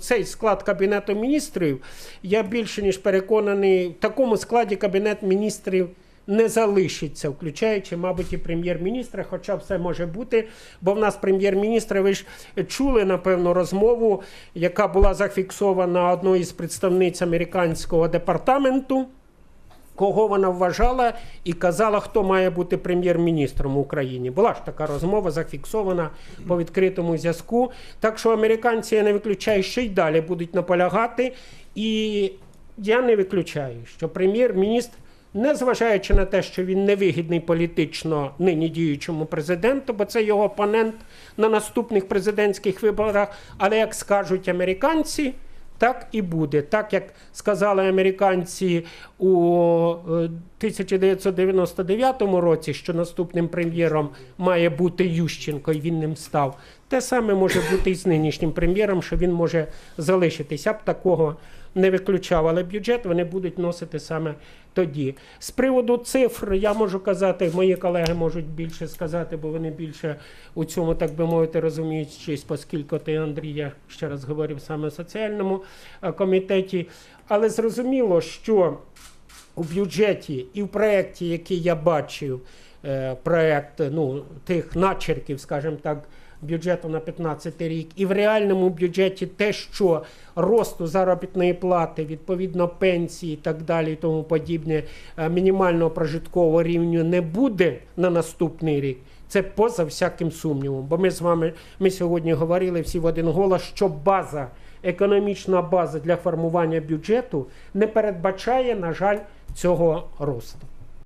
Цей склад кабінету міністрів, я більше ніж переконаний, в такому складі кабінет міністрів не залишиться, включаючи, мабуть, і прем'єр-міністра, хоча все може бути. Бо в нас прем'єр-міністри ви ж чули, напевно, розмову, яка була зафіксована одною із представниць американського департаменту. Кого вона вважала і казала, хто має бути прем'єр-міністром в Україні. Була ж така розмова зафіксована по відкритому зв'язку. Так що американці я не виключаю, що й далі будуть наполягати. І я не виключаю, що прем'єр-міністр, незважаючи на те, що він невигідний політично нині діючому президенту, бо це його опонент на наступних президентських виборах, але як скажуть американці. Так і буде. Так як сказали американці у е, 1999 році, що наступним прем'єром має бути Ющенко, і він ним став. Те саме може бути і з нинішнім прем'єром, що він може залишитися. Б такого не виключав, але бюджет вони будуть носити саме тоді. З приводу цифр я можу казати, мої колеги можуть більше сказати, бо вони більше у цьому, так би мовити, розуміють щось, оскільки ти, Андрій, я ще раз говорив саме в соціальному е, комітеті. Але зрозуміло, що у бюджеті і в проєкті, який я бачив, е, проєкт ну, тих начерків, скажімо так, бюджету на 15 рік, і в реальному бюджеті те, що росту заробітної плати, відповідно пенсії і так далі, і тому подібне, е, мінімального прожиткового рівню не буде на наступний рік. Це поза всяким сумнівом. Бо ми з вами ми сьогодні говорили всі в один голос, що база, економічна база для формування бюджету не передбачає, на жаль, цього росту.